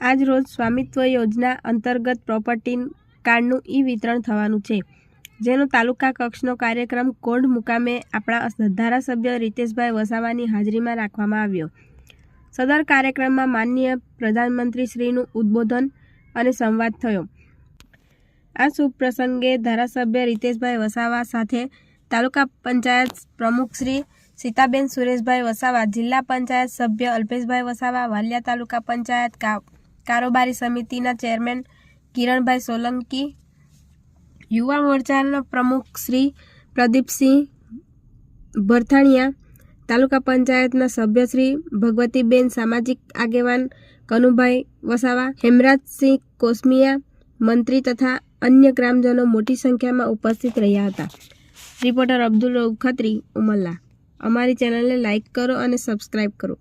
આજ રોજ સ્વામિત્વ યોજના અંતર્ગત પ્રોપર્ટી કાર્ડનું ઈ વિતરણ થવાનું છે. જેનો તાલુકા કક્ષનો કાર્યક્રમ કોંઢ મુકામે આપણા ધારાસભ્ય રીતેશભાઈ વસાવાની હાજરીમાં રાખવામાં આવ્યો. સદર કાર્યક્રમમાં માનનીય પ્રધાનમંત્રીશ્રીનું ઉદ્બોધન અને સંવાદ થયો. આ શુભ પ્રસંગે ધારાસભ્ય રીતેશભાઈ વસાવા સાથે તાલુકા પંચાયત પ્રમુખ શ્રી સીતાબેન સુરેશભાઈ વસાવા, જિલ્લા પંચાયત સભ્ય અલ્પેશભાઈ વસાવા, વાલિયા તાલુકા પંચાયત કારોબારી સમિતિના ચેરમેન કિરણભાઈ સોલંકી, યુવા મોરચાના પ્રમુખ શ્રી પ્રદીપસિંહ ભરથાણિયા, તાલુકા પંચાયતના સભ્ય શ્રી ભગવતીબેન સામાજિક આગેવાન કનુભાઈ વસાવા, હેમરાજસિંહ કોસમિયા, મંત્રી તથા અન્ય ગ્રામજનો મોટી સંખ્યામાં ઉપસ્થિત રહ્યા હતા. રિપોર્ટર અબ્દુલ ખત્રી, ઉમલ્લા. અમારી ચેનલને લાઇક કરો અને સબસ્ક્રાઈબ કરો.